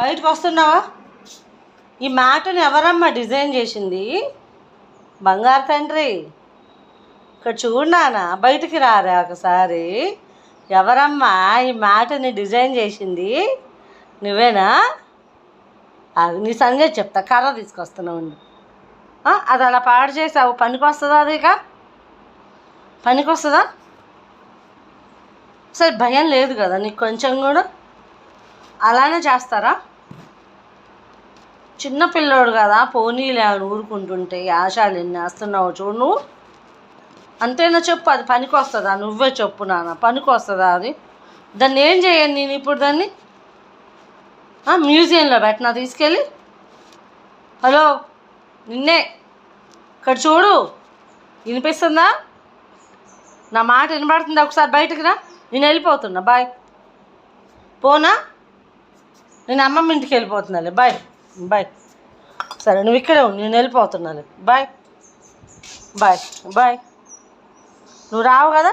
బయటకు వస్తున్నావా ఈ మ్యాట్ని ఎవరమ్మా డిజైన్ చేసింది? బంగారు తండ్రి. ఇక్కడ చూడనానా బయటికి రారా ఒకసారి. ఎవరమ్మా ఈ మ్యాట్ని డిజైన్ చేసింది? నువ్వేనా? అది నీ సంగతి చెప్తా కర్ర తీసుకొస్తున్నావు అది అలా పాడు చేసావు పనికి వస్తుందా అది ఇక? పనికి వస్తుందా సరే భయం లేదు కదా నీకు కొంచెం కూడా. అలానే చేస్తారా? చిన్న పిల్లోడు కదా పోనీలే అని ఊరుకుంటుంటే ఆశాలు ఎన్ని వేస్తున్నావు చూడు నువ్వు. అంతేనా చెప్పు అది పనికి వస్తుందా నువ్వే చెప్పు నాన్న పనికి వస్తుందా అది? దాన్ని ఏం చేయను నేను ఇప్పుడు దాన్ని? మ్యూజియంలో పెట్టినా తీసుకెళ్ళి? హలో నిన్నే ఇక్కడ చూడు వినిపిస్తుందా? నా మాట వినబడుతుందా? ఒకసారి బయటకు రా నేను వెళ్ళిపోతున్నా బాయ్. పోనా? నేను అమ్మమ్మ ఇంటికి వెళ్ళిపోతున్నాను బాయ్. బాయ్. సరే నువ్వు ఇక్కడే ఉండి. నేను వెళ్ళిపోతున్నాను బాయ్. బాయ్. బాయ్. నువ్వు రావు కదా?